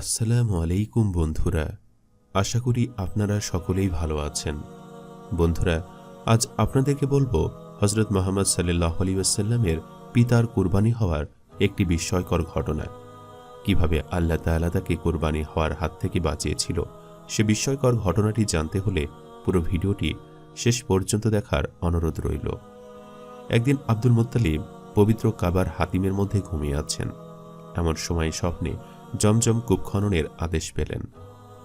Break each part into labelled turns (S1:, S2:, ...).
S1: আসসালামু আলাইকুম বন্ধুরা, আশা করি আপনারা সকলেই ভালো আছেন। বন্ধুরা, আজ আপনাদেরকে বলব হজরত মোহাম্মদ সাল্লাহ আলী আসাল্লামের পিতার কুরবানি হওয়ার একটি বিস্ময়কর ঘটনা। কীভাবে আল্লাহ তাআলা তাকে কুরবানি হওয়ার হাত থেকে বাঁচিয়েছিল, সে বিস্ময়কর ঘটনাটি জানতে হলে পুরো ভিডিওটি শেষ পর্যন্ত দেখার অনুরোধ রইল। একদিন আব্দুল মুত্তালিব পবিত্র কাবার হাতিমের মধ্যে ঘুমিয়ে আছেন। এমন সময় স্বপ্নে জমজম কূপ খননের আদেশ পেলেন।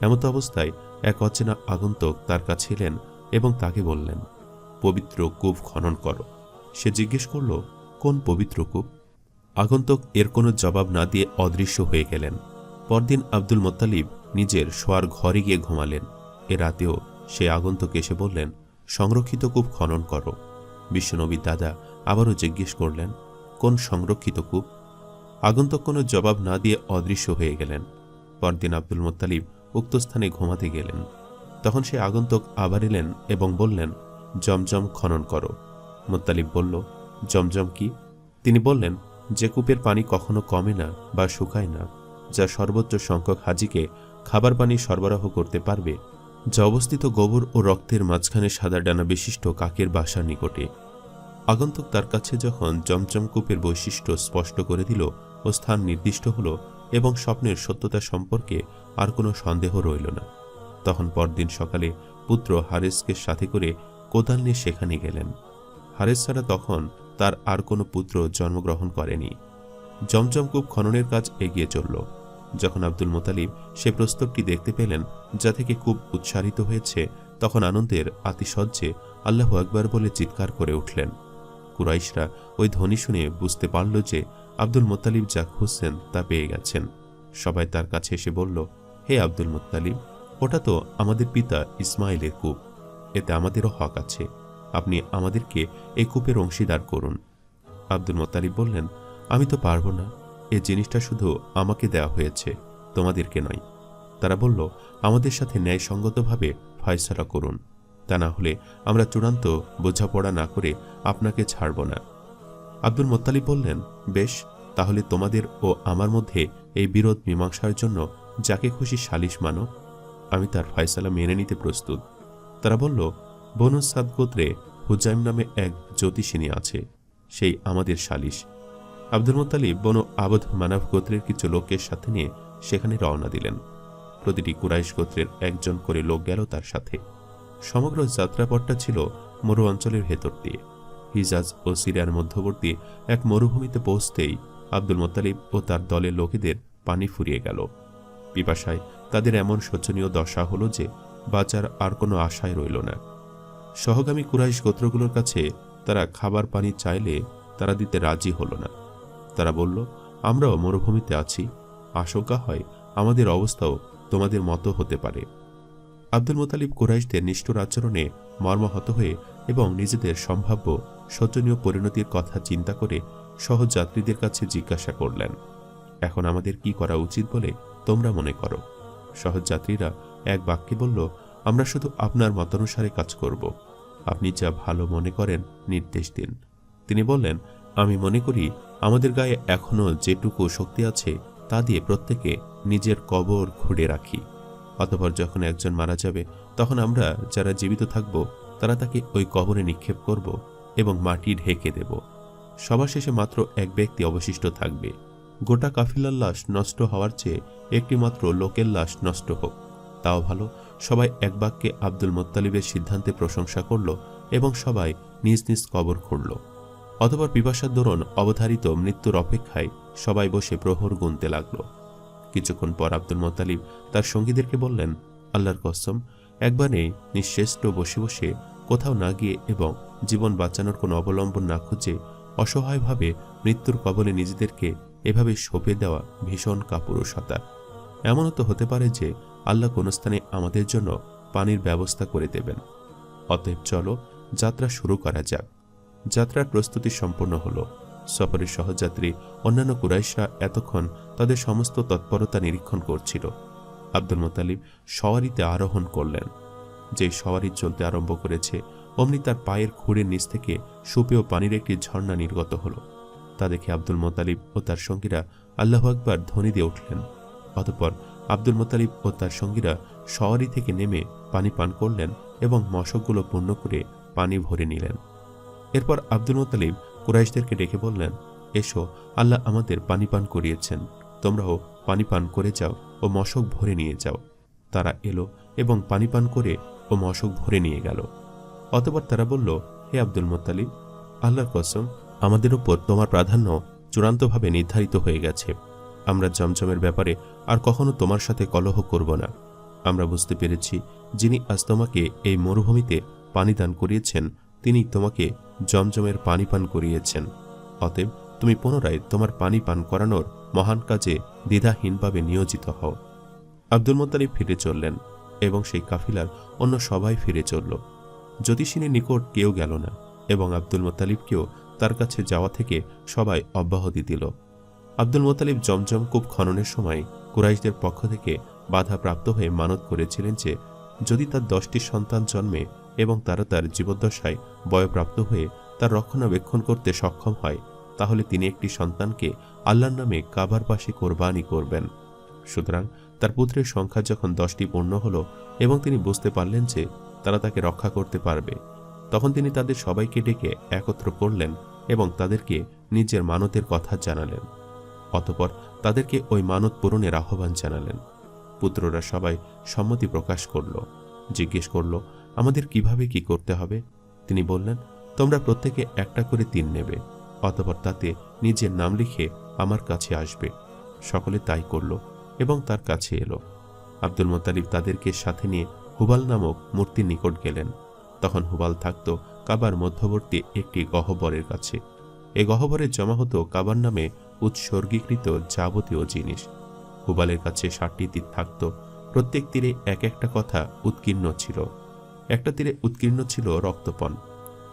S1: এমত অবস্থায় এক অচেনা আগন্তুক তার কাছে এলেন এবং তাকে বললেন, পবিত্র কূপ খনন করো। সে জিজ্ঞেস করল, কোন পবিত্র কূপ? আগন্তুক এর কোনো জবাব না দিয়ে অদৃশ্য হয়ে গেলেন। পরদিন আব্দুল মোত্তালিব নিজের শোয়ার ঘরে গিয়ে ঘুমালেন। এ রাতেও সে আগন্তুক এসে বললেন, সংরক্ষিত কূপ খনন করো। বিশ্বনবীর দাদা আবারও জিজ্ঞেস করলেন, কোন সংরক্ষিত কূপ? আগন্তুক কোনো জবাব না দিয়ে অদৃশ্য হয়ে গেলেন। পরদিন আব্দুল মোত্তালিব উক্ত স্থানে ঘুমাতে গেলেন। তখন সে আগন্তুক আবার এলেন এবং বললেন, জমজম খনন করো। মোত্তালিব বলল, জমজম কি? তিনি বললেন, যে কূপের পানি কখনো কমে না বা শুকায় না, যা সর্বোচ্চ সংখ্যক হাজিকে খাবার পানি সরবরাহ করতে পারবে, যা অবস্থিত গোবর ও রক্তের মাঝখানে সাদা ডানা বিশিষ্ট কাকের বাসার নিকটে। আগন্তুক তার কাছে যখন জমজম কূপের বৈশিষ্ট্য স্পষ্ট করে দিল ও স্থান নির্দিষ্ট হল এবং স্বপ্নের সত্যতা সম্পর্কে আর কোনো সন্দেহ রইল না, তখন পরদিন সকালে পুত্র হারেসকে সাথে করে কোদাল নিয়ে সেখানে গেলেন। হারেস ছাড়া তখন তার আর কোনো পুত্র জন্মগ্রহণ করেনি। জমজম কূপ খননের কাজ এগিয়ে চলল। যখন আব্দুল মোতালিব সে প্রস্তরটি দেখতে পেলেন, যা থেকে খুব উৎসাহিত হয়েছে, তখন আনন্দের আতিশয্যে আল্লাহ আকবর বলে চিৎকার করে উঠলেন। কুরাইশরা ওই ধ্বনি শুনে বুঝতে পারল যে আব্দুল মোত্তালিব যা খুঁজছেন তা পেয়ে গেছেন। সবাই তার কাছে এসে বলল, হে আব্দুল মোত্তালিব, ওটা তো আমাদের পিতা ইসমাইলের কূপ। এতে আমাদেরও হক আছে। আপনি আমাদেরকে এই কূপের অংশীদার করুন। আব্দুল মোত্তালিব বললেন, আমি তো পারব না। এ জিনিসটা শুধু আমাকে দেওয়া হয়েছে, তোমাদেরকে নয়। তারা বলল, আমাদের সাথে ন্যায়সঙ্গতভাবে ফয়সলা করুন। তা না হলে আমরা চূড়ান্ত বোঝাপড়া না করে আপনাকে ছাড়ব না। আব্দুল মোত্তালিব বললেন, বেশ, তাহলে তোমাদের ও আমার মধ্যে এই বিরোধ মীমাংসার জন্য যাকে খুশি সালিশ মানো। আমি তার ফয়সালা মেনে নিতে প্রস্তুত। তারা বলল, বনু সাদ গোত্রে হুজাইম নামে এক জ্যোতিষিনী আছে, সেই আমাদের সালিশ। আব্দুল মোত্তালিব বনু আবধ মানব গোত্রের কিছু লোকের সাথে নিয়ে সেখানে রওনা দিলেন। প্রতিটি কুরাইশ গোত্রের একজন করে লোক গেল তার সাথে। সমগ্র যাত্রাপথটা ছিল মরু অঞ্চলের ভেতর দিয়ে। হিজাজ ও সিরিয়ার মধ্যবর্তী এক মরুভূমিতে পৌঁছতেই আব্দুল মোত্তালিব ও তার দলের লোকেদের পানি ফুরিয়ে গেল। পিপাসায় তাদের এমন শোচনীয় দশা হলো যে বাঁচার আর কোনো আশায় রইল না। সহগামী কুরাইশ গোত্রগুলোর কাছে তারা খাবার পানি চাইলে তারা দিতে রাজি হলো না। তারা বলল, আমরাও মরুভূমিতে আছি। আশঙ্কা হয় আমাদের অবস্থাও তোমাদের মতো হতে পারে। আব্দুল মোতালিব কুরাইশদের নিষ্ঠুর আচরণে মর্মাহত হয়ে এবং নিজেদের সম্ভাব্য শোচনীয় পরিণতির কথা চিন্তা করে সহযাত্রীদের কাছে জিজ্ঞাসা করলেন, এখন আমাদের কি করা উচিত বলে তোমরা মনে করো? সহযাত্রীরা এক বাক্যে বলল, আমরা শুধু আপনার মতানুসারে কাজ করব। আপনি যা ভালো মনে করেন নির্দেশ দিন। তিনি বললেন, আমি মনে করি আমাদের গায়ে এখনও যেটুকু শক্তি আছে তা দিয়ে প্রত্যেকে নিজের কবর খুঁড়ে রাখি। অতপর যখন একজন মারা যাবে, তখন আমরা যারা জীবিত থাকব, তারা তাকে ওই কবরে নিক্ষেপ করব এবং মাটি ঢেকে দেব। সবার শেষে মাত্র এক ব্যক্তি অবশিষ্ট থাকবে। গোটা কাফিলার লাশ নষ্ট হওয়ার চেয়ে একটি মাত্র লোকের লাশ নষ্ট হোক। তাও ভালো, সবাই এক বাক্যে আব্দুল মোত্তালিবের সিদ্ধান্তে প্রশংসা করল এবং সবাই নিজ নিজ কবর খুঁড়ল। অথবা পিপাসার দরুন অবধারিত মৃত্যুর অপেক্ষায় সবাই বসে প্রহর গুনতে লাগল। কিছুক্ষণ পর আব্দুল মোত্তালিব তার সঙ্গীদেরকে বললেন, আল্লাহর কসম, একবারে নিঃশেষ্ট বসে বসে কোথাও না গিয়ে এবং জীবন বাঁচানোর কোনো অবলম্বন না খুঁজে অসহায়ভাবে মৃত্যুর কবলে নিজেদেরকে এভাবে সঁপে দেওয়া ভীষণ কাপুরুষতা এমনও তো হতে পারে যে আল্লাহ কোনো স্থানে আমাদের জন্য পানির ব্যবস্থা করে দেবেন। অতএব চলো যাত্রা শুরু করা যাক। যাত্রার প্রস্তুতি সম্পন্ন হলো। সফরের সহযাত্রী অন্যান্য কুরাইশরা এতক্ষণ তাদের সমস্ত তৎপরতা নিরীক্ষণ করছিল। আব্দুল মোতালিব সওয়ারিতে আরোহণ করলেন। যে সওয়ারি চলতে আরম্ভ করেছে, অমনি তার পায়ের খুঁড়ের নিচ থেকে সুপেয় পানির একটি ঝর্ণা নির্গত হলো। তা দেখে আব্দুল মোতালিব ও তার সঙ্গীরা আল্লাহ আকবার ধ্বনি দিয়ে উঠলেন। অতপর আব্দুল মোতালিব ও তার সঙ্গীরা সওয়ারি থেকে নেমে পানি পান করলেন এবং মশকগুলো পূর্ণ করে পানি ভরে নিলেন। এরপর আব্দুল মোতালিব কুরাইশদেরকে ডেকে বললেন, এসো, আল্লাহ আমাদের পানি পান করিয়েছেন। তোমরাও পানি পান করে যাও ও মশক ভরে নিয়ে যাও। তারা এলো এবং পানি পান করে ও মশক ভরে নিয়ে গেল। অতবার তারা বলল, হে আব্দুল মোত্তালিব, আল্লাহর কসম, আমাদের উপর তোমার প্রাধান্য চূড়ান্তভাবে নির্ধারিত হয়ে গেছে। আমরা জমজমের ব্যাপারে আর কখনো তোমার সাথে কলহ করব না। আমরা বুঝতে পেরেছি যিনি আজ তোমাকে এই মরুভূমিতে পানি দান করিয়েছেন, তিনি তোমাকে জমজমের পানি পান করিয়েছেন। অতএব তুমি পুনরায় তোমার পানি পান করানোর মহান কাজে দ্বিধাহীনভাবে নিয়োজিত হও। আব্দুল মোত্তালিব ফিরে চললেন এবং সেই কাফিলার অন্য সবাই ফিরে চলল। জ্যোতিষিনীর নিকট কেউ গেল না এবং আব্দুল মোত্তালিবকেও তার কাছে যাওয়া থেকে সবাই অব্যাহতি দিল। আব্দুল মোতালিব জমজম কূপ খননের সময় কুরাইশদের পক্ষ থেকে বাধা প্রাপ্ত হয়ে মানত করেছিলেন যে, যদি তার দশটি সন্তান জন্মে এবং তারা তার জীবদ্দশায় বয়প্রাপ্ত হয়ে তার রক্ষণাবেক্ষণ করতে সক্ষম হয়, তাহলে তিনি একটি সন্তানকে আল্লাহর নামে কাবার পাশে কোরবানি করবেন। সুতরাং তার পুত্রের সংখ্যা যখন দশটি পূর্ণ হল এবং তিনি বুঝতে পারলেন যে তারা তাকে রক্ষা করতে পারবে, তখন তিনি তাদের সবাইকে ডেকে একত্র করলেন এবং তাদেরকে নিজের মানতের কথা জানালেন। অতপর তাদেরকে ওই মানত পূরণের আহ্বান জানালেন। পুত্ররা সবাই সম্মতি প্রকাশ করল, জিজ্ঞেস করল, আমাদের কীভাবে কি করতে হবে? তিনি বললেন, তোমরা প্রত্যেকে একটা করে তিন নেবে, অতপর তাতে নিজের নাম লিখে আমার কাছে আসবে। সকলে তাই করল এবং তার কাছে এলো। আব্দুল মোতালিব তাদেরকে সাথে নিয়ে হুবাল নামক মূর্তির নিকট গেলেন। তখন হুবাল থাকত কাবার মধ্যবর্তী একটি গহ্বরের কাছে। এ গহ্বরে জমা হতো কাবার নামে উৎসর্গীকৃত যাবতীয় জিনিস। হুবালের কাছে ষাটটি তীর থাকত, প্রত্যেক তীরে এক একটা কথা উৎকীর্ণ ছিল। একটা তীরে উৎকীর্ণ ছিল রক্তপণ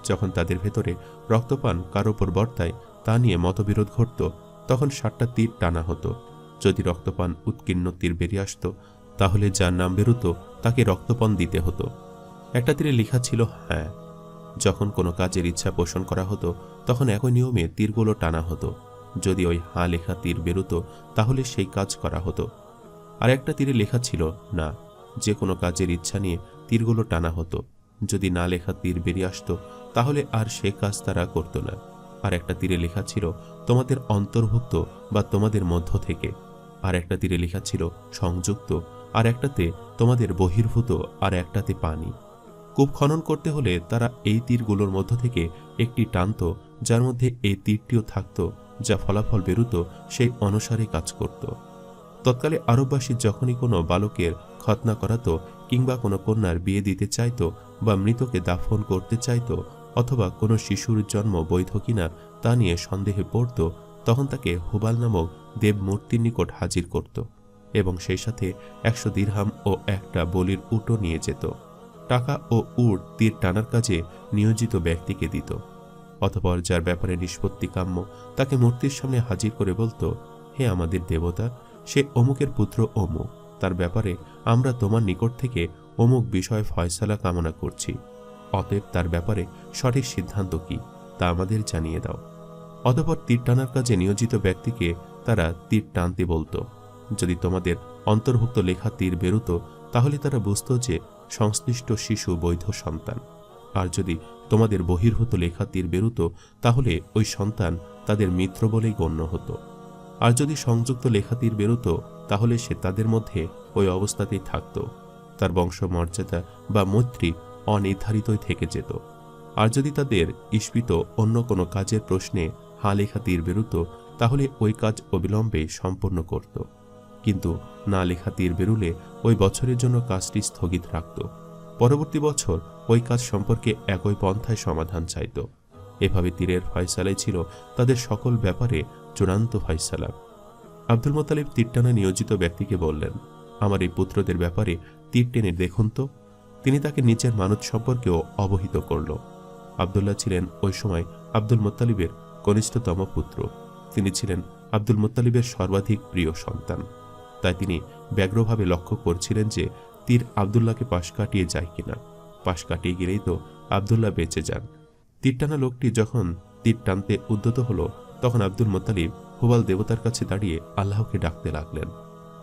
S1: যখন তাদের ভেতরে রক্তপান কার ওপর বর্তায় তা নিয়ে মতবিরোধ ঘটত, তখন ষাটটা তীর টানা হতো। যদি রক্তপান উৎকীর্ণ তীর বেরিয়ে আসত, তাহলে যার নাম বেরোতো তাকে রক্তপণ দিতে হতো। একটা তীরে লেখা ছিল হ্যাঁ। যখন কোনো কাজের ইচ্ছা পোষণ করা হতো, তখন একই নিয়মে তীরগুলো টানা হতো। যদি ওই হাঁ লেখা তীর বেরোতো, তাহলে সেই কাজ করা হতো। আর একটা তীরে লেখা ছিল না। যে কোনো কাজের ইচ্ছা নিয়ে তীরগুলো টানা হতো। যদি না লেখা তীর বেরিয়ে আসতো, তাহলে আর সে কাজ তারা করত না। আর একটা তীরে লেখা ছিল, তোমাদের অন্তর্ভুক্ত বা তোমাদের মধ্য থেকে। আর একটা তীরে লেখা ছিল, সংযুক্ত। আর একটাতে, তোমাদের বহির্ভূত আর একটাতে পানি। কূপ খনন করতে হলে তারা এই তীরগুলোর মধ্য থেকে একটি টানত, যার মধ্যে এই তীরটিও থাকত, যা ফলাফল বেরুত, সেই অনুসারে কাজ করত। তৎকালে আরববাসী যখনই কোনো বালকের খতনা করাতো কিংবা কোনো কন্যার বিয়ে দিতে চাইতো বা মৃতকে দাফন করতে চাইতো অথবা কোনো শিশুর জন্ম বৈধ কিনা তা নিয়ে সন্দেহে পড়ত, তখন তাকে হুবাল নামক দেবমূর্তির নিকট হাজির করত এবং সেই সাথে একশো দিরহাম ও একটা বলির উটো নিয়ে যেত। টাকা ও উট তীর টানার কাজে নিয়োজিত ব্যক্তিকে দিত। অতপর যার ব্যাপারে নিষ্পত্তি কাম্য, তাকে মূর্তির সামনে হাজির করে বলতো, হে আমাদের দেবতা, সে অমুকের পুত্র অমুক। তার ব্যাপারে আমরা তোমার নিকট থেকে অমুক বিষয় ফয়সালা কামনা করছি। অতএব তার ব্যাপারে সঠিক সিদ্ধান্ত কি, তা আমাদের জানিয়ে দাও। অতপর তীর টানার কাজে নিয়োজিত ব্যক্তিকে তারা তীর টানতে বলতো, যদি তোমাদের অন্তর্ভুক্ত লেখা তীর বেরোতো, তাহলে তারা বুঝত যে সংশ্লিষ্ট শিশু বৈধ সন্তান। আর যদি তোমাদের বহির্ভূত লেখা তীর বেরোতো, তাহলে ওই সন্তান তাদের মিত্র বলেই গণ্য হতো। আর যদি সংযুক্ত লেখা তীর বেরোতো, তাহলে সে তাদের মধ্যে ওই অবস্থাতেই থাকত। তার বংশমর্যাদা বা মৈত্রী অনির্ধারিতই থেকে যেত। আর যদি তাদের ইস্পিত অন্য কোনো কাজের প্রশ্নে হা লেখা তীর বেরোতো, তাহলে ওই কাজ অবিলম্বে সম্পন্ন করত। কিন্তু না লেখা তীর বেরুলে ওই বছরের জন্য কাজটি স্থগিত রাখত। পরবর্তী বছর ওই কাজ সম্পর্কে একই পন্থায় সমাধান চাইত। এভাবে তীরের ফয়সালাই ছিল তাদের সকল ব্যাপারে চূড়ান্ত ফয়সালা। আব্দুল মোতালিব তীরটানা নিয়োজিত ব্যক্তিকে বললেন, আমার এই পুত্রদের ব্যাপারে তীর টেনে দেখুন তো। তিনি তাকে নিচের মানত সম্পর্কেও অবহিত করল। আবদুল্লাহ ছিলেন ওই সময় আব্দুল মোত্তালিবের কনিষ্ঠতম পুত্র। তিনি ছিলেন আব্দুল মোত্তালিবের সর্বাধিক প্রিয় সন্তান। তাই তিনি ব্যগ্রভাবে লক্ষ্য করছিলেন যে তীর আবদুল্লাহকে পাশ কাটিয়ে যায় কিনা। পাশ কাটিয়ে গেলেই তো আবদুল্লাহ বেঁচে যান। তীর টানা লোকটি যখন তীর টানতে উদ্যত হলো তখন আব্দুল মোত্তালিব হুবাল দেবতার কাছে দাঁড়িয়ে আল্লাহকে ডাকতে লাগলেন।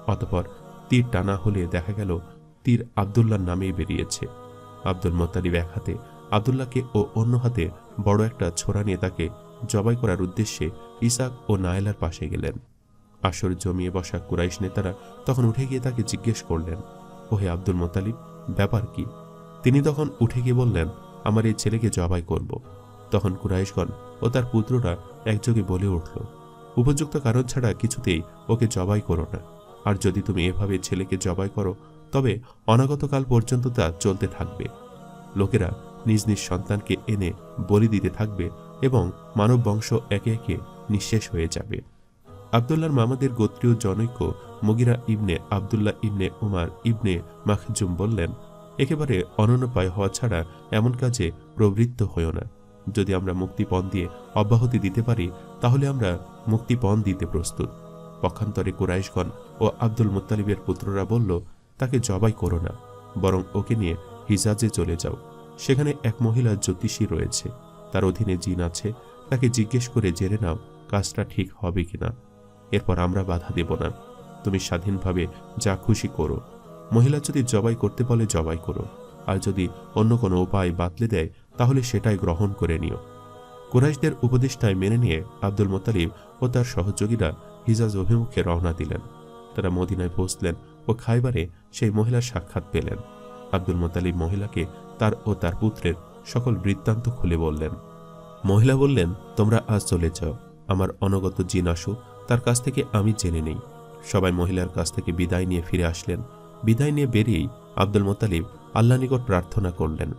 S1: অতপর তীর টানা হলে দেখা গেল তীর আবদুল্লার নামেই বেরিয়েছে। আব্দুল মোত্তালিব এক হাতে আবদুল্লাহকে ও অন্য হাতে বড় একটা ছোড়া নিয়ে তাকে জবাই করার উদ্দেশ্যে ইসাক ও নায়েলার পাশে গেলেন। আসর জমিয়ে বসা কুরাইশ নেতারা তখন উঠে গিয়ে তাকে জিজ্ঞেস করলেন, ওহে আব্দুল মোতালিব ব্যাপার কি? তিনি তখন উঠে গিয়ে বললেন, আমার এই ছেলেকে জবাই করব। তখন কুরাইশগণ ও তার পুত্ররা একযোগে বলে উঠল, উপযুক্ত কারণ ছাড়া কিছুতেই ওকে জবাই করো না। আর যদি তুমি এভাবে ছেলেকে জবাই করো, তবে অনাগতকাল পর্যন্ত তা চলতে থাকবে। লোকেরা নিজ নিজ সন্তানকে এনে বলি দিতে থাকবে এবং মানব বংশ একে একে নিঃশেষ হয়ে যাবে। আবদুল্লাহর মামাদের গোত্রীয় জনৈক Mughira ibn Abdullah ibn Umar ibn Makhzum বললেন, একেবারে অনন্যপায় হওয়া ছাড়া এমন কাজে প্রবৃত্ত হইও না। যদি আমরা মুক্তিপণ দিয়ে অব্যাহতি দিতে পারি, তাহলে আমরা মুক্তিপণ দিতে প্রস্তুত। পক্ষান্তরে কুরাইশগণ ও আব্দুল মুত্তালিবের পুত্ররা বলল, তাকে জবাই করো না, বরং ওকে নিয়ে হিজাজে চলে যাও। সেখানে এক মহিলা জ্যোতিষী রয়েছে। তার অধীনে জিন আছে। তাকে জিজ্ঞেস করে জেনে নাও, কাজটা ঠিক হবে কিনা। এরপর আমরা বাধা দেব না। তুমি স্বাধীনভাবে যা খুশি করো। মহিলা যদি জবাই করতে বলে, জবাই করো। আর যদি অন্য কোনো উপায় বাতলে দেয় তাহলে সেটাই গ্রহণ করে নিও। কুরাইশদের উপদেষ্টায় মেনে নিয়ে আব্দুল মোতালিব ও তার সহযোগীরা হিজাজ অভিমুখে রওনা দিলেন। তারা মদিনায় পৌঁছলেন ও খাইবারে সেই মহিলার সাক্ষাৎ পেলেন। আব্দুল মোতালিব মহিলাকে তার ও তার পুত্রের সকল বৃত্তান্ত খুলে বললেন, মহিলা বললেন, তোমরা আজ চলে যাও। আমার অনগত জিন আসু, তার কাছ থেকে আমি জেনে নেই। সবাই মহিলার কাছ থেকে বিদায় নিয়ে ফিরে আসলেন। বিদায় নিয়ে বেরিয়েই আব্দুল মোতালিব আল্লাহ নিকট প্রার্থনা করলেন।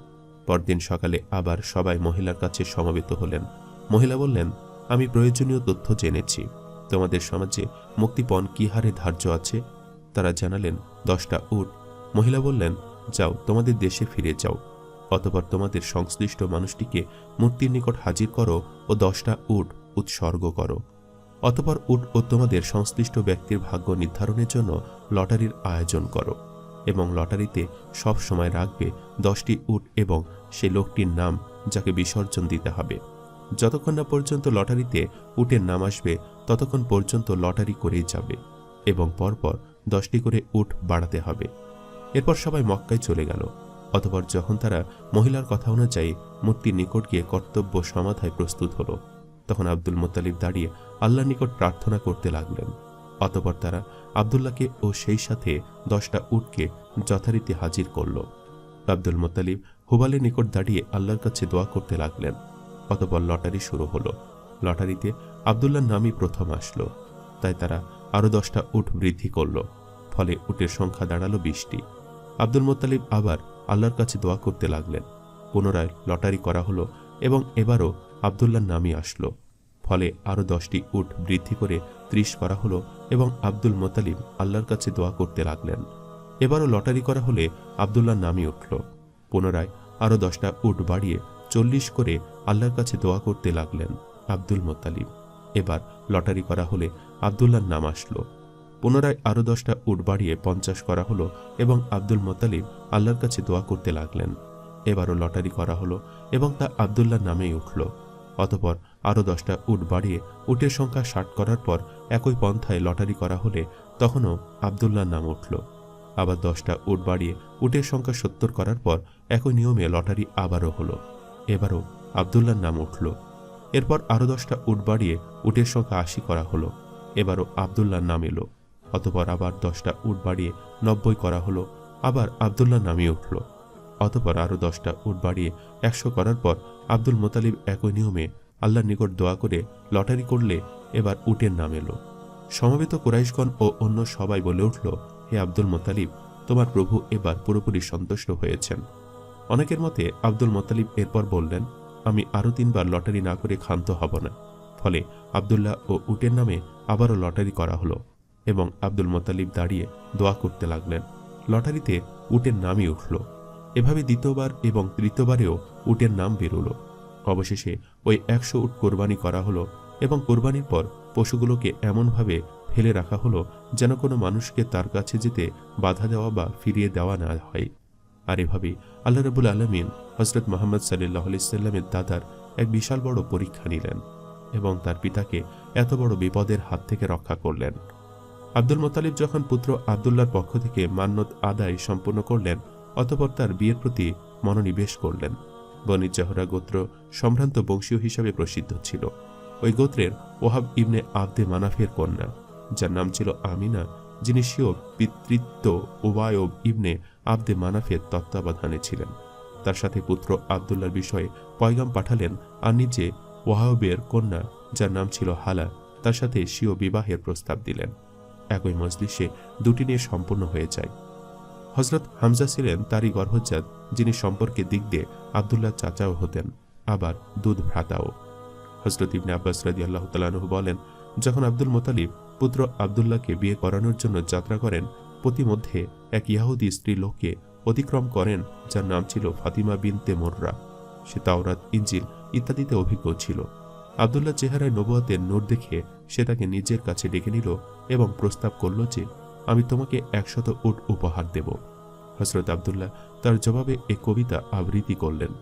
S1: পরদিন সকালে আবার সবাই মহিলার কাছে সমবেত হলেন। মহিলা বললেন, আমি প্রয়োজনীয় তথ্য জেনেছি। তোমাদের সমাজে মুক্তিপণ কি হারে ধার্য আছে? তারা জানালেন, দশটা উট। মহিলা বললেন, যাও, তোমাদের দেশে ফিরে যাও। অতপর তোমাদের সংশ্লিষ্ট মানুষটিকে মূর্তির নিকট হাজির করো ও দশটা উট উৎসর্গ করো। অতপর উট ও তোমাদের সংশ্লিষ্ট ব্যক্তির ভাগ্য নির্ধারণের জন্য লটারির আয়োজন করো। এবং লটারিতে সব সময় রাখবে দশটি উট এবং সে লোকটির নাম যাকে বিসর্জন দিতে হবে। যতক্ষণ না পর্যন্ত লটারিতে উটের নাম আসবে, ততক্ষণ পর্যন্ত লটারি করেই যাবে এবং পরপর দশটি করে উট বাড়াতে হবে। এরপর সবাই মক্কায় চলে গেল। অতপর যখন তারা মহিলার কথা অনুযায়ী মূর্তির নিকট গিয়ে কর্তব্য সমাধায় প্রস্তুত হল, তখন আব্দুল মোত্তালিব দাঁড়িয়ে আল্লাহর নিকট প্রার্থনা করতে লাগলেন। অতপর তারা আবদুল্লাহকে ও সেই সাথে দশটা উটকে যথারীতি হাজির করল। আব্দুল মোতালিব হুবালের নিকট দাঁড়িয়ে আল্লাহর কাছে দোয়া করতে লাগলেন। অতপর লটারি শুরু হলো। লটারিতে আবদুল্লাহর নামই প্রথম আসলো। তাই তারা আরও দশটা উট বৃদ্ধি করল। ফলে উটের সংখ্যা দাঁড়াল বিশটি। আব্দুল মোত্তালিব আবার আল্লাহর কাছে দোয়া করতে লাগলেন। পুনরায় লটারি করা হলো এবং এবারও আবদুল্লার নামই আসলো। ফলে আরও দশটি উট বৃদ্ধি করে ত্রিশ করা হলো এবং আব্দুল মোতালিব আল্লাহর কাছে দোয়া করতে লাগলেন। এবারও লটারি করা হলে আবদুল্লার নামই উঠল। পুনরায় আরও দশটা উট বাড়িয়ে চল্লিশ করে আল্লাহর কাছে দোয়া করতে লাগলেন আব্দুল মোতালিব। এবার লটারি করা হলে আবদুল্লার নাম আসলো। পুনরায় আরও দশটা উট বাড়িয়ে পঞ্চাশ করা হলো এবং আব্দুল মোতালিব আল্লাহর কাছে দোয়া করতে লাগলেন। এবারও লটারি করা হলো এবং তা আবদুল্লার নামেই উঠল। অতপর আরও দশটা উট বাড়িয়ে উটের সংখ্যা ষাট করার পর একই পন্থায় লটারি করা হলে তখনও আবদুল্লার নাম উঠল। আবার দশটা উট বাড়িয়ে উটের সংখ্যা সত্তর করার পর একই নিয়মে লটারি আবারও হলো। এবারও আবদুল্লার নাম উঠল। এরপর আরও দশটা উট বাড়িয়ে উটের সংখ্যা আশি করা হলো। এবারও আবদুল্লার নাম এলো। অতপর আবার দশটা উট বাড়িয়ে নব্বই করা হলো। আবার আবদুল্লার নামই উঠল। অতপর আরও দশটা উট বাড়িয়ে একশো করার পর আব্দুল মোতালিব একই নিয়মে আল্লাহর নিকট দোয়া করে লটারি করলে এবার উটের নাম এলো। সমবেত কোরাইশগণ ও অন্য সবাই বলে উঠল, হে আব্দুল মোতালিব তোমার প্রভু এবার পুরোপুরি সন্তুষ্ট হয়েছেন। অনেকের মতে আব্দুল মোতালিব এরপর বললেন, আমি আরও তিনবার লটারি না করে ক্ষান্ত হব না। ফলে আবদুল্লাহ ও উটের নামে আবারও লটারি করা হলো এবং আব্দুল মোতালিব দাঁড়িয়ে দোয়া করতে লাগলেন। লটারিতে উটের নামই উঠল। এভাবে দ্বিতীয়বার এবং তৃতীয়বারেও উটের নাম বেরোলো। অবশেষে ওই একশো উট কোরবানি করা হলো এবং কোরবানির পর পশুগুলোকে এমনভাবে ফেলে রাখা হলো যেন কোনো মানুষকে তার কাছে যেতে বাধা দেওয়া বা ফিরিয়ে দেওয়া না হয়। আর এভাবে আল্লাহ রবুল আলমিন হজরত মোহাম্মদ সাল্লাহ সাল্লামের দাদার এক বিশাল বড় পরীক্ষা নিলেন এবং তার পিতাকে এত বড় বিপদের হাত থেকে রক্ষা করলেন। আব্দুল মোতালিব যখন পুত্র আবদুল্লার পক্ষ থেকে মান্যত আদায় সম্পূর্ণ করলেন, অতপর তার বিয়ের প্রতি মনোনিবেশ করলেন। বনি জহরা গোত্র সম্ভ্রান্ত বংশীয় হিসাবে প্রসিদ্ধ ছিল। ওই গোত্রের ওহাব ইবনে আবদে মানাফের কন্যা, যার নাম ছিল আমিনা, যিনি স্বীয় পিতৃত্ব ওবায়ব ইবনে আবদে মানাফের তত্ত্বাবধানে ছিলেন। তার সাথে পুত্র আবদুল্লার বিষয়ে পয়গাম পাঠালেন আর নিজে ওয়াহবের কন্যা, যার নাম ছিল হালা, তার সাথে স্বীয় বিবাহের প্রস্তাব দিলেন। একই মজলিসে দুটি নিয়ে সম্পূর্ণ হয়ে যায়। হজরত হামজা ছিলেন তারই গর্ভজাত যিনি সম্পর্কে দিক দিয়ে আবদুল্লাহ চাচাও হতেন, আবার দুধ ভ্রাতাও। হজরত ইবনে আব্বাস রাজি আল্লাহ তালানহু বলেন, যখন আব্দুল মোতালিব পুত্র আবদুল্লাহকে বিয়ে করানোর জন্য যাত্রা করেন প্রতিমধ্যে এক ইয়াহুদি স্ত্রী লোককে অতিক্রম করেন, যার নাম ছিল ফাতিমা বিনতে মোর্রা। সে তাওরাত ইঞ্জিল ইত্যাদিতে অভিজ্ঞ ছিল। আবদুল্লাহ চেহারায় নবুয়াতের নোট দেখে সে তাকে নিজের কাছে ডেকে নিল এবং প্রস্তাব করল যে আমি তোমাকে একশত উট উপহার দেব। হজরত আবদুল্লাহ তার জবাবে এ কবিতা আবৃত্তি করলেন।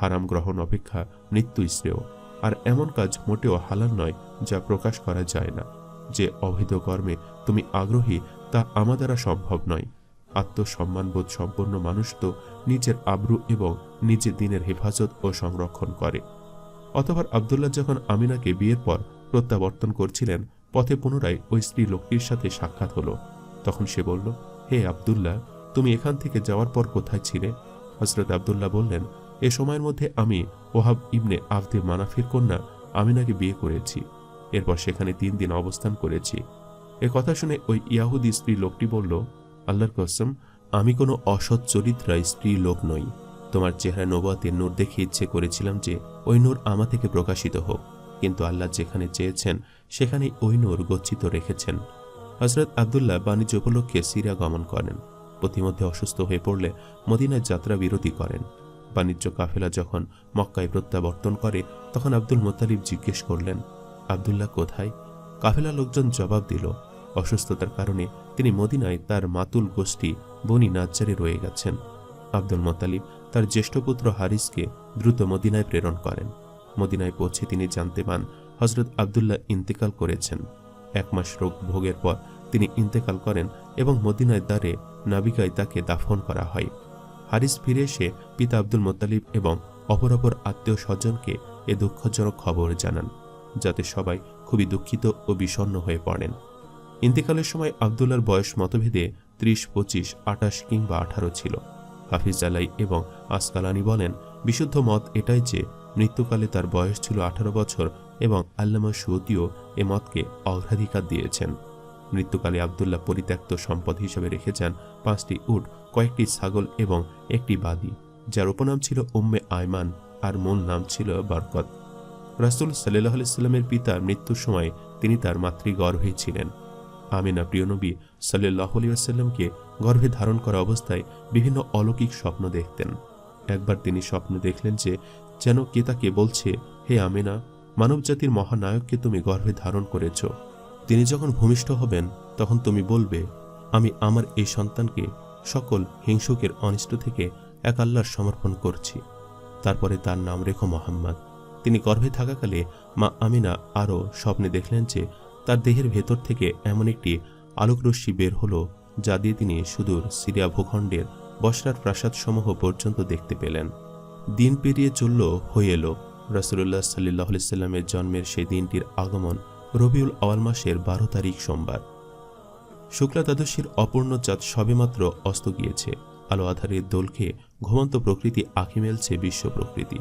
S1: হারাম গ্রহণ অপেক্ষা মৃত্যু শ্রেয়, আর এমন কাজ মোটেও হালাল নয় যা প্রকাশ করা যায় না। যে অবৈধ কর্মে তুমি আগ্রহী, তা আমা দ্বারা সম্ভব নয়। আত্মসম্মানবোধ সম্পন্ন মানুষ তো নিজের আব্রু এবং নিজের দিনের হেফাজত ও সংরক্ষণ করে। অতবার আবদুল্লাহ যখন আমিনাকে বিয়ের পর প্রত্যাবর্তন করছিলেন, পথে পুনরায় ওই স্ত্রী লোকটির সাথে সাক্ষাৎ হলো। তখন সে বলল, হে আবদুল্লাহ, তুমি এখান থেকে যাওয়ার পর কোথায় ছিলে? হজরত আবদুল্লাহ বললেন, এ সময়ের মধ্যে আমি ওহাব ইবনে আবদে মানাফির কন্যা আমিনাকে বিয়ে করেছি। এরপর সেখানে তিন দিন অবস্থান করেছি। এ কথা শুনে ওই ইয়াহুদি স্ত্রী লোকটি বলল, আল্লাহর কসম, আমি কোনো অসৎ চরিত্রা স্ত্রী লোক নই। তোমার চেহারা নবাতে নূর দেখে ইচ্ছে করেছিলাম যে ওই নূর আমা থেকে প্রকাশিত হোক। কিন্তু আল্লাহ যেখানে চেয়েছেন, সেখানেই ওই নূর গচ্ছিত রেখেছেন। হজরত আবদুল্লাহ বাণিজ্য উপলক্ষে সিরিয়া গমন করেন। প্রতিমধ্যে অসুস্থ হয়ে পড়লে মদিনায় যাত্রা বিরতি করেন। বাণিজ্য কাফেলা যখন মক্কায় প্রত্যাবর্তন করে, তখন আব্দুল মোতালিব জিজ্ঞেস করলেন, আবদুল্লাহ কোথায়? কাফেলা লোকজন জবাব দিল, অসুস্থতার কারণে তিনি মদিনায় তার মাতুল গোষ্ঠী বনি নাজ্জারে রয়ে গেছেন। আব্দুল মোতালিব তার জ্যেষ্ঠ পুত্র হারিসকে দ্রুত মদিনায় প্রেরণ করেন। মদিনায় পৌঁছে তিনি জানতে পান হজরত আবদুল্লাহ ইন্তেকাল করেছেন। এক মাস রোগ ভোগের পর তিনি ইন্তেকাল করেন এবং মদিনায় দ্বারে নাবিকায় তাকে দাফন করা হয়। হারিস ফিরে এসে পিতা আব্দুল মোত্তালিব এবং অপর অপর আত্মীয় স্বজনকে এ দুঃখজনক খবর জানান, যাতে সবাই খুবই দুঃখিত ও বিষণ্ণ হয়ে পড়েন। ইন্তেকালের সময় আবদুল্লার বয়স মতভেদে ত্রিশ, পঁচিশ আটাশ কিংবা আঠারো ছিল। হাফিজ আলাই এবং আসকালানি বলেন, বিশুদ্ধ মত এটাই যে মৃত্যুকালে তার বয়স ছিল আঠারো বছর এবং আল্লামা সুতিও এ মতকে অগ্রাধিকার দিয়েছেন। মৃত্যুকালে আবদুল্লাহ পরিত্যক্ত সম্পদ হিসেবে রেখে যান পাঁচটি উট, কয়েকটি ছাগল এবং একটি বাদী, যার উপনাম ছিল উম্মে আয়মান আর মূল নাম ছিল বরকত। রাসুল সাল্লাহ আলাইস্লামের পিতা মৃত্যুর সময় তিনি তার মাতৃগর্ভে ছিলেন। আমিনা প্রিয়নবী সাল্লাহ আলিয়াল্লামকে গর্ভে ধারণ করা অবস্থায় বিভিন্ন অলৌকিক স্বপ্ন দেখতেন। একবার তিনি স্বপ্ন দেখলেন যে যেন কে তাকে বলছে, হে আমিনা মানবজাতির মহানায়ককে তুমি গর্ভে ধারণ করেছ। তিনি যখন ভূমিষ্ঠ হবেন, তখন তুমি বলবে, আমি আমার এই সন্তানকে সকল হিংসুকের অনিষ্ট থেকে এক আল্লাহর সমর্পণ করছি। তারপরে তার নাম রেখো মোহাম্মদ। তিনি গর্ভে থাকাকালে মা আমিনা আরও স্বপ্নে দেখলেন যে তার দেহের ভেতর থেকে এমন একটি আলোকরশ্মি বের হলো, যা দিয়ে তিনি সুদূর সিরিয়া ভূখণ্ডের বসরার প্রাসাদসমূহ পর্যন্ত দেখতে পেলেন। দিন পেরিয়ে চলল, হয়ে এলো। রাসুল্লাহ সাল্লাহ সাল্লামের জন্মের সেই দিনটির আগমন রবিউল আওয়াল মাসের বারো তারিখ সোমবার। শুক্লা দ্বাদশীর অপূর্ণ চাঁদ সবেমাত্র অস্ত গিয়েছে। আলো আধারের দোলকে ঘুমন্ত প্রকৃতি আঁকি মেলছে বিশ্ব প্রকৃতি।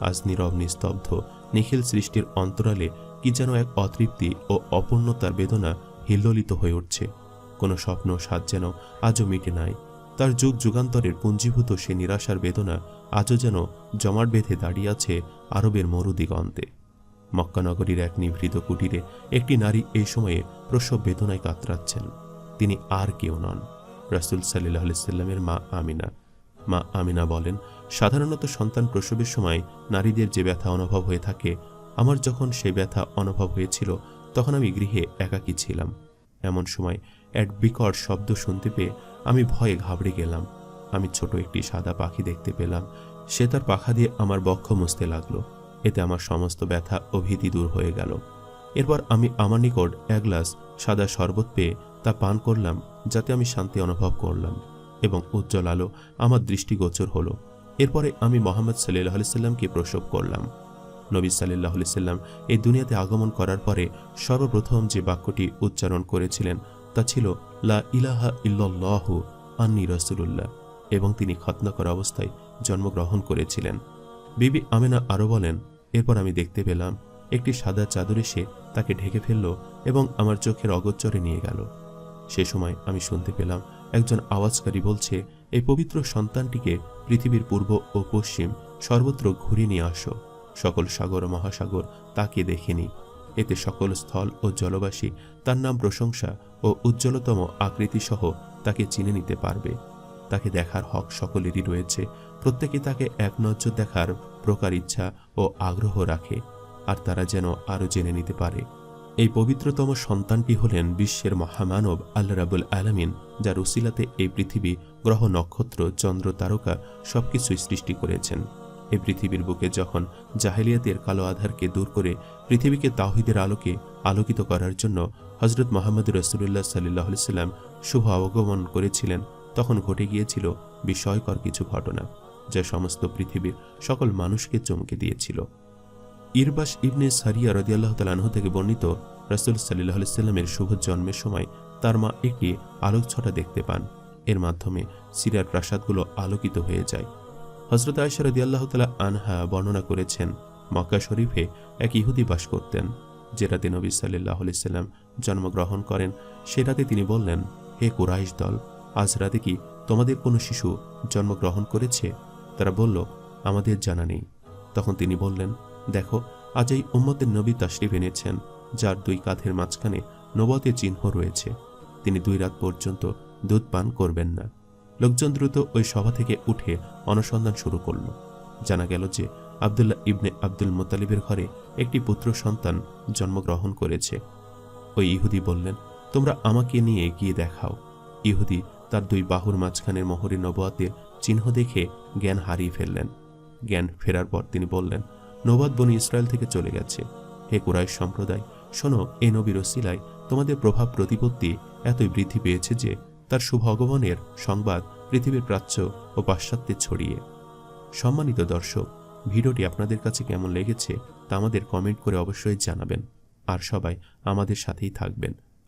S1: আজ নীরব, নিস্তব্ধ, নিখিল সৃষ্টির অন্তরালে কি যেন এক অতৃপ্তি ও অপূর্ণতার বেদনা হিল্লোলিত হয়ে উঠছে। কোনো স্বপ্ন স্বাদ যেন আজও মিটে নাই। তার যুগ যুগান্তরের পুঞ্জীভূত সে নিরাশার বেদনা আজও যেন জমাট বেঁধে দাঁড়িয়ে আছে আরবের মরুদিগন্তে। মক্কানগরীর এক নিভৃত কুটিরে একটি নারী এই সময়ে প্রসব বেদনায় কাতরাচ্ছেন। তিনি আর কেউ নন। রাসুল সাল্লাহ সাল্লামের মা আমিনা। মা আমিনা বলেন, সাধারণত সন্তান প্রসবের সময় নারীদের যে ব্যথা অনুভব হয়ে থাকে, আমার যখন সে ব্যথা অনুভব হয়েছিল, তখন আমি গৃহে একাকী ছিলাম। এমন সময় এক বিকট শব্দ শুনতে পেয়ে আমি ভয়ে ঘাবড়ে গেলাম। আমি ছোট একটি সাদা পাখি দেখতে পেলাম। সে তার পাখা দিয়ে আমার বক্ষ মুছতে লাগল। এতে আমার সমস্ত ব্যথা ও ভীতি দূর হয়ে গেল। এরপর আমি আমার নিকট এক গ্লাস সাদা শরবত পেয়ে তা পান করলাম, যাতে আমি শান্তি অনুভব করলাম এবং উজ্জ্বল আলো আমার দৃষ্টিগোচর হলো। এরপরে আমি মোহাম্মদ সাল্লাহ সাল্লামকে প্রসব করলাম। নবী সাল্লাহ সাল্লাম এই দুনিয়াতে আগমন করার পরে সর্বপ্রথম যে বাক্যটি উচ্চারণ করেছিলেন তা ছিল, লা ইলাহা ইল্লাল্লাহু আন্নি রসুলুল্লাহ। এবং তিনি খতনা করা অবস্থায় জন্মগ্রহণ করেছিলেন। বিবি আমেনা আরও বলেন, এরপর আমি দেখতে পেলাম, একটি সাদা চাদর এসে তাকে ঢেকে ফেলল এবং আমার চোখের অগোচরে নিয়ে গেল। সে সময় আমি শুনতে পেলাম, একজন আওয়াজকারী বলছে, এই পবিত্র সন্তানটিকে পৃথিবীর পূর্ব ও পশ্চিম সর্বত্র ঘুরিয়ে নিয়ে আসো। সকল সাগর ও মহাসাগর তাকে দেখেনি এতে সকল স্থল ও জলবাসী তার নাম প্রশংসা ও উজ্জ্বলতম আকৃতিসহ তাকে চিনে নিতে পারবে। তাকে দেখার হক সকলেরই রয়েছে। প্রত্যেকে তাকে এক নজর দেখার প্রকার ইচ্ছা ও আগ্রহ রাখে, আর তারা যেন আরও জেনে নিতে পারে। এই পবিত্রতম সন্তানটি হলেন বিশ্বের মহামানব আল্লাহ রাবুল আলামিন, যার উসিলাতে এই পৃথিবী, গ্রহ, নক্ষত্র, চন্দ্র, তারকা সবকিছুই সৃষ্টি করেছেন। এই পৃথিবীর বুকে যখন জাহেলিয়াতের কালো আধারকে দূর করে পৃথিবীকে তাহিদের আলোকে আলোকিত করার জন্য হজরত মোহাম্মদ রসুল্লাহ সাল্লাহ সাল্লাম শুভ অবগমন করেছিলেন তখন ঘটে গিয়েছিল বিস্ময়কর কিছু ঘটনা, যা সমস্ত পৃথিবীর সকল মানুষকে চমকে দিয়েছিল। ইরবাস ইবনে সারিয়া রদিয়াল্লাহ তালাহ থেকে বর্ণিত রাসুল সাল্লাহ সাল্লামের শুভ জন্মের সময় তার মা একটি আলোক ছটা দেখতে পান। এর মাধ্যমে সিরিয়ার প্রাসাদগুলো আলোকিত হয়ে যায়। হজরত আয়সা রদিয়াল্লাহ তালা আনহা বর্ণনা করেছেন, মক্কা শরীফে এক ইহুদি বাস করতেন। যে রাতে নবী সাল্লাহ সাল্লাম জন্মগ্রহণ করেন, সে রাতে তিনি বললেন, হে কুরাইশ দল আজ রাতে কি তোমাদের কোনো শিশু জন্মগ্রহণ করেছে? তারা বলল, আমাদের জানা নেই। তখন তিনি বললেন, দেখো, আজ এই উম্মতের নবী তাশরিফ এনেছেন, যার দুই কাঁধের মাঝখানে নবতের চিহ্ন রয়েছে। তিনি দুই রাত পর্যন্ত দুধ পান করবেন না। লোকজন দ্রুত ওই সভা থেকে উঠে অনুসন্ধান শুরু করল। জানা গেল যে আবদুল্লাহ ইবনে আব্দুল মোতালিবের ঘরে একটি পুত্র সন্তান জন্মগ্রহণ করেছে। ওই ইহুদি বললেন, তোমরা আমাকে নিয়ে গিয়ে দেখাও। ইহুদি তার দুই বাহুর মাঝখানের মোহরে নবাতের চিহ্ন দেখে জ্ঞান হারিয়ে ফেললেন। জ্ঞান ফেরার পর তিনি বললেন নবাদ বনি ইসরায়েল থেকে চলে গেছে। হে কুরাইশ সম্প্রদায়, শোনো, এ নবীর ওসিলায় তোমাদের প্রভাব প্রতিপত্তি এতই বৃদ্ধি পেয়েছে যে তার শুভ আগমনের সংবাদ পৃথিবীর প্রাচ্য ও পাশ্চাত্যে ছড়িয়ে। সম্মানিত দর্শক, ভিডিওটি আপনাদের কাছে কেমন লেগেছে তা আমাদের কমেন্ট করে অবশ্যই জানাবেন। আর সবাই আমাদের সাথেই থাকবেন।